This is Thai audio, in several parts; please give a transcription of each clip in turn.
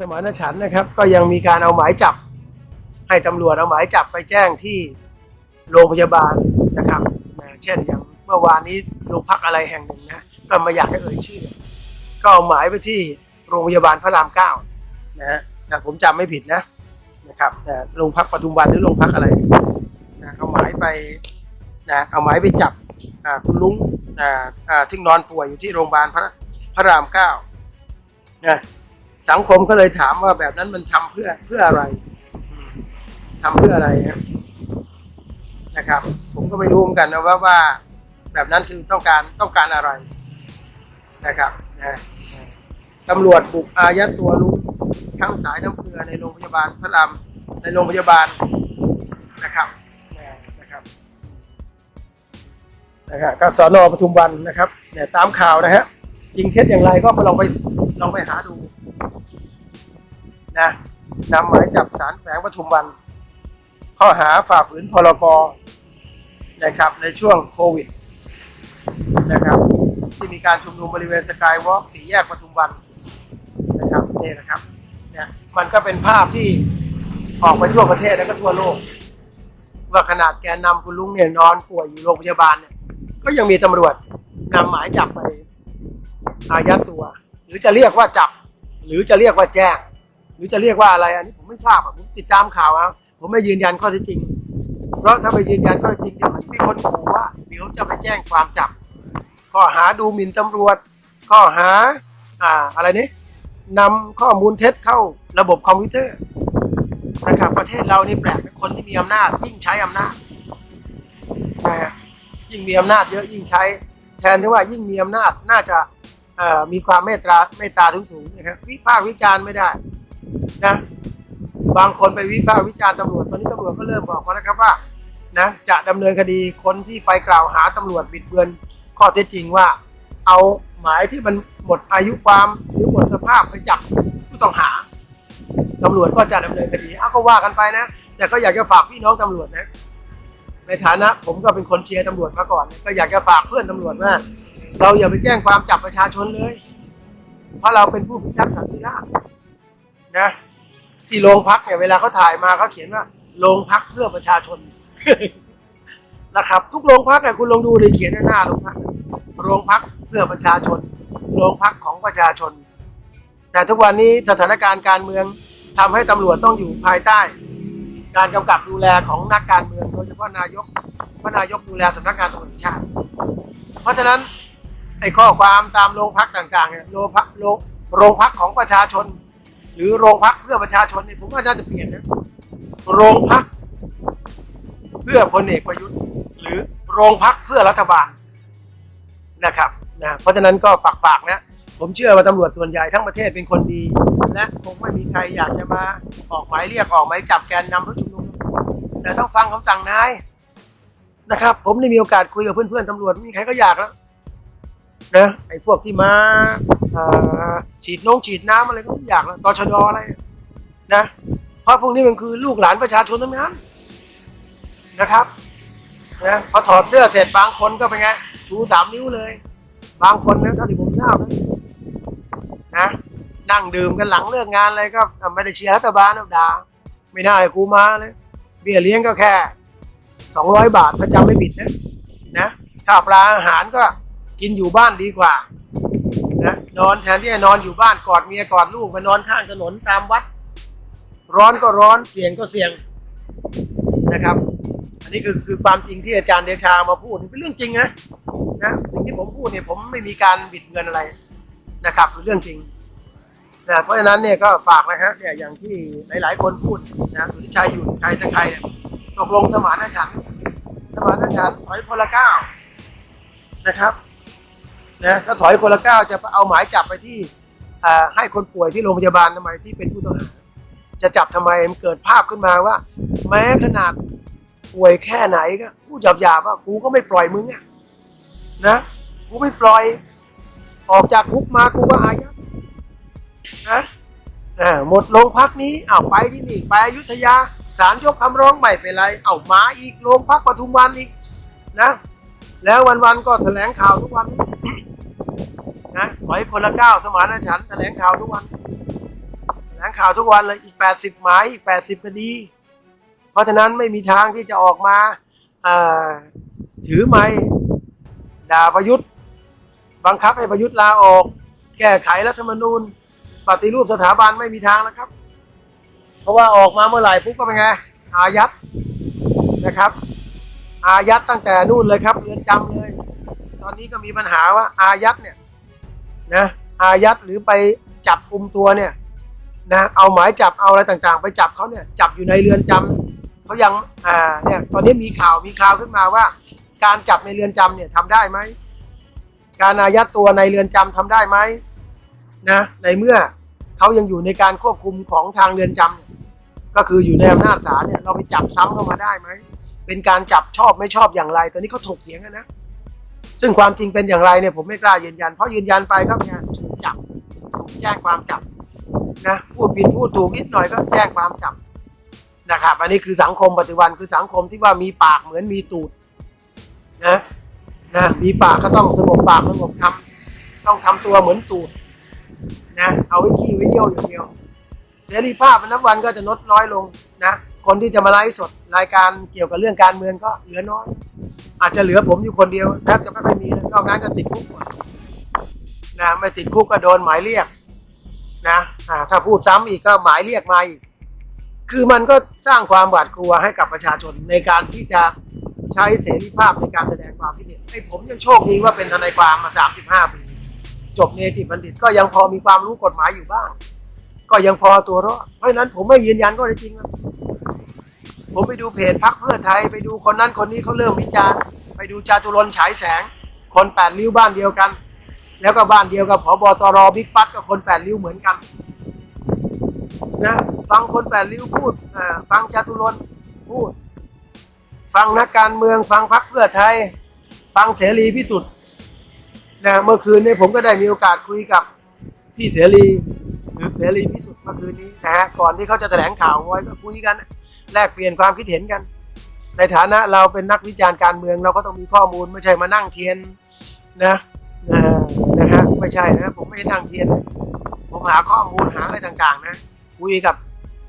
สมานฉันท์นะครับ ก็ยังมีการเอาหมายจับ ให้ตำรวจเอาหมายจับไปแจ้งที่โรงพยาบาลนะครับนะเช่นอย่างเมื่อวานนี้โรงพักอะไรแห่งหนึ่งนะก็ไมาอยากให้เอ่ยชื่อ ก็เอาหมายไปที่โรงพยาบาลพระรามเก้านะฮะถ้าผมจำไม่ผิดนะนะครับนะโรงพักปทุมวันหรือโรงพักอะไรนะเอาหมายไปนะเอาหมายไปจับอ่าคุณลุงอ่าอ่าที่นอนป่วยอยู่ที่โรงพยาบาลพระพระรามเก้านะ สังคมก็เลยถามว่าแบบนั้นมันทำเพื่อเพื่ออะไรอืมทำเพื่ออะไรนะครับ ผมก็ไม่รู้เหมือนกันนะว่าว่า แบบนั้นคือต้องการต้องการอะไรนะครับนะตำรวจบุกอายัดตัวลุงทั้งสายน้ำเกลือในโรงพยาบาลพระรามในโรงพยาบาลนะครับนะนะครับนะครับก็สอนอปทุมวันนะครับเนี่ยตามข่าวนะฮะจริงเท็จอย่างไรก็ลองไปลองไปหาดู นะนำหมายจับสารแฝงปทุมวัน ข้อหาฝ่าฝืนพรกนะครับ ในช่วงโควิดนะครับ ที่มีการชุมนุมบริเวณสกายวอล์กสี่แยกปทุมวันนะครับนี่นะครับเนี่ยมันก็เป็นภาพที่ออกไปทั่วประเทศแล้วก็ทั่วโลก ว่าขนาดแกนนำคุณลุงเนี่ยนอนป่วยอยู่โรงพยาบาลเนี่ยก็ยังมีตำรวจนำหมายจับไปอายัดตัว หรือจะเรียกว่าจับ หรือจะเรียกว่าแจ้ง รือจะเรียกว่าอะไรอันนี้ผมไม่ทราบผมติดตามข่าวนะผมไม่ยืนยันข้อเท็จจริง เพราะถ้าไปยืนยันข้อเท็จจริงเดี๋ยวมันจะมีคนขู่ว่าเดี๋ยวจะไปแจ้งความจับข้อหาดูหมิ่นตำรวจ ข้อหาอ่าอะไรนี่นำข้อมูลเท็จเข้าระบบคอมพิวเตอร์นะครับประเทศเรานี่แปลกเป็นคนที่มีอำนาจ ยิ่งใช้อำนาจนะยิ่งมีอำนาจเยอะยิ่งใช้ แทนที่ว่ายิ่งมีอำนาจน่าจะมีความเมตตาเมตตาถึงสูงนะครับวิพากษ์วิจารณ์ไม่ได้ นะ บางคนไปวิพากษ์วิจารณ์ตำรวจตอนนี้ตำรวจก็เริ่มบอกมาแล้วครับว่านะจะดำเนินคดีคนที่ไปกล่าวหาตำรวจบิดเบือนข้อเท็จจริงว่า เอาหมายที่มันหมดอายุความหรือหมดสภาพไปจับผู้ต้องหาตำรวจก็จะดำเนินคดีเอาก็ว่ากันไปนะ แต่ก็อยากจะฝากพี่น้องตำรวจนะ ในฐานะผมก็เป็นคนเชียร์ตำรวจมาก่อน ก็อยากจะฝากเพื่อนตำรวจว่าเราอย่าไปแจ้งความจับประชาชนเลย เพราะเราเป็นผู้พิทักษ์สันติราษฎร์ นะ ที่โรงพักเนี่ยเวลาเขาถ่ายมาเขาเขียนว่าโรงพักเพื่อประชาชนนะครับ ทุกโรงพักเนี่ยคุณลองดูเลยเขียนหน้าโรงพักโรงพักเพื่อประชาชน โรงพักของประชาชน แต่ทุกวันนี้สถานการณ์การเมืองทำให้ตำรวจต้องอยู่ภายใต้ การกำกับดูแลของนักการเมืองโดยเฉพาะนายกเพราะนายกดูแลสำนักงานตำรวจแห่งชาติ เพราะฉะนั้นไอ้ข้อความตามโรงพักต่างๆเนี่ยโรงพักโรงโรงพักของประชาชน หรือโรงพักเพื่อประชาชนเนี่ยผมว่าน่าจะเปลี่ยนนะโรงพักเพื่อพลเอกประยุทธ์ หรือโรงพักเพื่อรัฐบาลนะครับนะเพราะฉะนั้นก็ฝากฝากๆนะ ผมเชื่อว่าตำรวจส่วนใหญ่ทั้งประเทศเป็นคนดี และคงไม่มีใครอยากจะมาออกหมายเรียกออกหมายจับแกนนำผู้ชุมนุม แต่ต้องฟังคำสั่งนายนะครับ ผมได้มีโอกาสคุยกับเพื่อนๆตำรวจไม่มีใครก็อยากแล้วนะไอ้พวกที่มา ฉีดน้องฉีดน้ำอะไรก็ไม่อยากแล้วตชดอะไร นะ เพราะพวกนี้มันคือลูกหลานประชาชนทั้งนั้นนะครับนะพอถอดเสื้อเสร็จบางคนก็เป็นไง ชูสามนิ้วเลย บางคนนะเท่าที่ผมทราบนะนะนั่งดื่มกันหลังเลิกงานอะไรก็ไม่ได้เชียร์รัฐบาลนะด่าไม่ได้กูมาเลยเบี้ยเลี้ยงก็แค่สองร้อยบาทถ้าจำไม่ผิดนะนะข้าวปลาอาหารก็กินอยู่บ้านดีกว่า นะนอนแทนที่จะนอนอยู่บ้านกอดเมียกอดลูกไปนอนข้างถนนตามวัด ร้อนก็ร้อนเสียงก็เสียงนะครับ อันนี้คือคือความจริงที่อาจารย์เดชามาพูดเป็นเรื่องจริงนะนะสิ่งที่ผมพูดเนี่ยผมไม่มีการบิดเงินอะไรนะครับเป็นเรื่องจริงนะเพราะฉะนั้นเนี่ยก็ฝากนะครับเนี่ยอย่างที่หลาย ๆ คนพูดนะสุทธิชัยอยู่ใครแต่ใครเนี่ยตกลงสมานฉันท์สมานฉันท์ถอยคนละก้าวนะครับ นะถ้าถอยคนละก้าวจะเอาหมายจับไปที่ให้คนป่วยที่โรงพยาบาลทำไมที่เป็นผู้ต้องหาจะจับทำไมมันเกิดภาพขึ้นมาว่า แม้ขนาดป่วยแค่ไหนก็พูดหยาบๆว่ากูก็ไม่ปล่อยมึงอะนะกูไม่ปล่อย ออกจากคุกมากูก็อายัดนะอ่าหมดโรงพักนี้เอาไปที่นี่ไปอยุธยาศาลยกคำร้องไม่เป็นไร เอามาอีกโรงพักปทุมวันอีกนะ แล้ววันๆก็แถลงข่าวทุกวัน นะถอยคนละก้าวสมานฉันท์แถลงข่าวทุกวันลงข่าวทุกวันเลยอีก 80 หมายอีก 80 คดี เพราะฉะนั้นไม่มีทางที่จะออกมาถือไม้ด่าประยุทธ์ บังคับให้ประยุทธ์ลาออก แก้ไขรัฐธรรมนูญ ปฏิรูปสถาบันไม่มีทางแล้วครับ เพราะว่าออกมาเมื่อไหร่ปุ๊บก็เป็นไงอายัดนะครับอายัดตั้งแต่นู่นเลยครับเรือนจำเลย ตอนนี้ก็มีปัญหาว่าอายัดเนี่ย นะอายัดหรือไปจับกลุ่มตัวเนี่ยนะเอาหมายจับเอาอะไรต่างๆ ไปจับเขาเนี่ยจับอยู่ในเรือนจำเขายังอ่าเนี่ยตอนนี้มีข่าวมีข่าวขึ้นมาว่า การจับในเรือนจำเนี่ยทำได้ไหมการอายัดตัวในเรือนจำทำได้ไหมนะในเมื่อเขายังอยู่ในการควบคุมของทางเรือนจำเนี่ยก็คืออยู่ในอำนาจศาลเนี่ยเราไปจับซ้ำเข้ามาได้ไหมเป็นการจับชอบไม่ชอบอย่างไร ตอนนี้เขาถกเถียงกันนะ ซึ่งความจริงเป็นอย่างไรเนี่ยผมไม่กล้ายืนยัน เพราะยืนยันไปก็เนี่ยถูกจับถูกแจ้งความจับนะพูดผิดพูดถูกนิดหน่อยก็แจ้งความจับนะครับ อันนี้คือสังคมปัจจุบันคือสังคมที่ว่ามีปากเหมือนมีตูดนะนะมีปากก็ต้องสงบปากสงบคำต้องทำตัวเหมือนตูดนะเอาไว้ขี้ไว้เยี่ยวอย่างเดียว เสรีภาพมันนับวันก็จะลดน้อยลงนะ คนที่จะมาไลฟ์สดรายการเกี่ยวกับเรื่องการเมืองก็เหลือน้อย อาจจะเหลือผมอยู่คนเดียวแทบจะไม่ค่อยมีนะนอกนั้นก็ติดคุกหมดนะไม่ติดคุกก็โดนหมายเรียกนะถ้าพูดซ้ำอีกก็หมายเรียกมาอีกคือมันก็สร้างความหวาดกลัวให้กับประชาชนในการที่จะใช้เสรีภาพในการแสดงความคิดเห็นไอ้ผมยังโชคดีว่าเป็นทนายความมา 35 ปี จบเนติบัณฑิตก็ยังพอมีความรู้กฎหมายอยู่บ้าง ก็ยังพอตัวรอดเพราะฉะนั้นผมไม่ยืนยันก็ได้จริงนะ ผมไปดูเพจพักเพื่อไทย ไปดูคนนั้นคนนี้เขาเริ่มวิจารณ์ ไปดูจาตุรนฉายแสง คนแปดริ้วบ้านเดียวกัน แล้วก็บ้านเดียวกับผบตรบิ๊กปั๊ดกับคนแปดริ้วเหมือนกันนะฟังคนแปดริ้วพูดฟังจาตุรนพูด ฟังนักการเมือง ฟังพักเพื่อไทย ฟังเสรีพิสุทธิ์นะเมื่อคืนนี้ผมก็ได้มีโอกาสคุยกับพี่เสรี เสรีพิสุทธิ์เมื่อคืนนี้นะฮะก่อนที่เขาจะแถลงข่าวไว้ก็คุยกัน แลกเปลี่ยนความคิดเห็นกัน ในฐานะเราเป็นนักวิจารณ์การเมืองเราก็ต้องมีข้อมูลไม่ใช่มานั่งเทียนนะนะฮะไม่ใช่นะผมไม่ได้นั่งเทียนผมหาข้อมูลหาอะไรต่างๆนะคุยกับ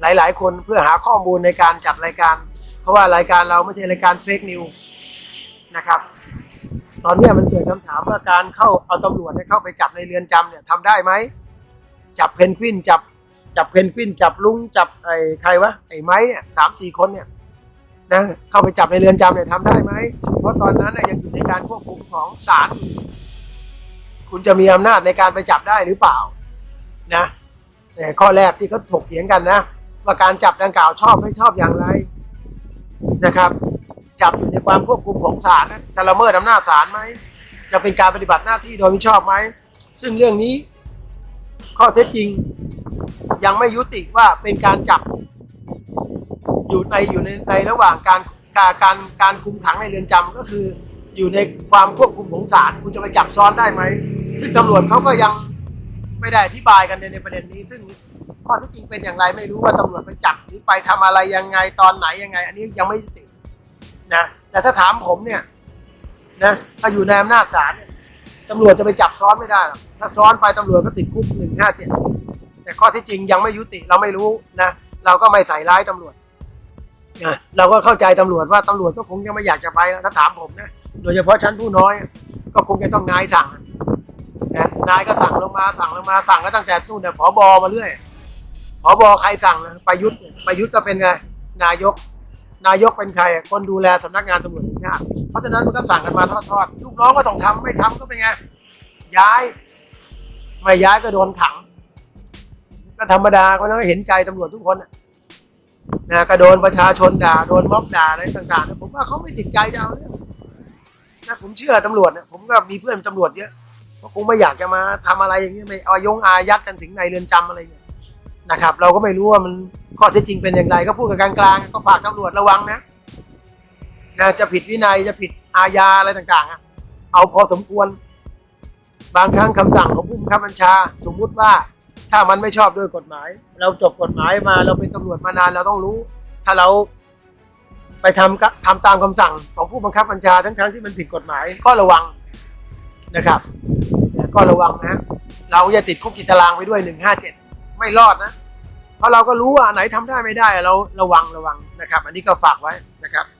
หลาย ๆ คนเพื่อหาข้อมูลในการจัดรายการ เพราะว่ารายการเราไม่ใช่รายการเฟกนิวนะครับตอนนี้มันเกิดคำถามว่าการเข้าเอาตำรวจเข้าไปจับในเรือนจำเนี่ยทำได้ไหม จับเพนกวินจับจับเพนกวินจับลุงจับไอ้ใครวะไอ้ไม้เนี่ยสามสี่คนเนี่ยนะเข้าไปจับในเรือนจำเนี่ยทำได้ไหมเพราะตอนนั้นน่ะยังอยู่ในการควบคุมของศาลคุณจะมีอำนาจในการไปจับได้หรือเปล่านะแต่ข้อแรกที่เขาถกเถียงกันนะว่าการจับดังกล่าวชอบไม่ชอบอย่างไรนะครับ จับอยู่ในความควบคุมของศาลจะละเมิดอำนาจศาลไหมจะเป็นการปฏิบัติหน้าที่โดยมิชอบไหมซึ่งเรื่องนี้ ข้อเท็จจริง ยังไม่ยุติว่าเป็นการจับ อยู่ในอยู่ในในระหว่างการการการการคุมขังในเรือนจำก็คือ อยู่ในความควบคุมของศาลคุณจะไปจับซ้อนได้ไหมซึ่งตำรวจเขาก็ยังไม่ได้อธิบายกันในในประเด็นนี้ ซึ่งข้อเที่จริงเป็นอย่างไรไม่รู้ว่าตำรวจไปจับหรือไปทำอะไรยังไงตอนไหนยังไง อันนี้ยังไม่ยุตินะแต่ถ้าถามผมเนี่ยนะถ้าอยู่ในอำนาจศาลเนี่ย ตำรวจจะไปจับซ้อนไม่ได้หรอกถ้าซ้อนไปตำรวจก็ติดคุกหนึ่งห้าเจ็ดแต่ข้อที่จริงยังไม่ยุติเราไม่รู้นะ เราก็ไม่ใส่ร้ายตำรวจนะเราก็เข้าใจตำรวจว่าตำรวจก็คงยังไม่อยากจะไปแล้วถ้าถามผมนะ โดยเฉพาะชั้นผู้น้อย ก็คงจะต้องนายสั่งนะนายก็สั่งลงมาสั่งลงมาสั่งก็ตั้งแต่ตู้เนี่ยผอบอมาเรื่อยผอบอใครสั่งนะประยุทธ์ประยุทธ์ก็เป็นไงนายก นายกเป็นใคร คนดูแลสำนักงานตำรวจแห่งชาติเพราะฉะนั้นมันก็สั่งกันมาทอดๆลูกน้องก็ต้องทำไม่ทำก็เป็นไงย้าย ไม่ย้ายก็โดนขังก็ธรรมดาก็ต้องเห็นใจตำรวจทุกคนนะนะก็โดนประชาชนด่าโดนม็อบด่าอะไรต่างๆผมว่าเขาไม่ติดใจจะเอาเรื่องนะผมเชื่อตำรวจเนี่ยผมก็มีเพื่อนตำรวจเยอะก็คงไม่อยากจะมาทำอะไรอย่างเงี้ยไม่เอายงอายัดกันถึงในเรือนจำอะไรเงี้ย นะครับ เราก็ไม่รู้ว่ามันข้อเท็จจริงเป็นอย่างไร ก็พูดกันกลางๆก็ฝากตำรวจระวังนะนะจะผิดวินัยจะผิดอาญาอะไรต่างๆ เอาพอสมควร บางครั้งคำสั่งของผู้บังคับบัญชา สมมุติว่าถ้ามันไม่ชอบด้วยกฎหมาย เราจบกฎหมายมาเราเป็นตำรวจมานานเราต้องรู้ ถ้าเราไปทำทำตามคำสั่งของผู้บังคับบัญชาทั้งๆที่มันผิดกฎหมายก็ระวังนะครับก็ระวังนะเราอย่าติดคุกติดตารางไปด้วยหนึ่งห้าเจ็ด ไม่รอดนะ เพราะเราก็รู้ว่าอันไหนทำได้ไม่ได้เราระวังระวังนะครับ อันนี้ก็ฝากไว้นะครับ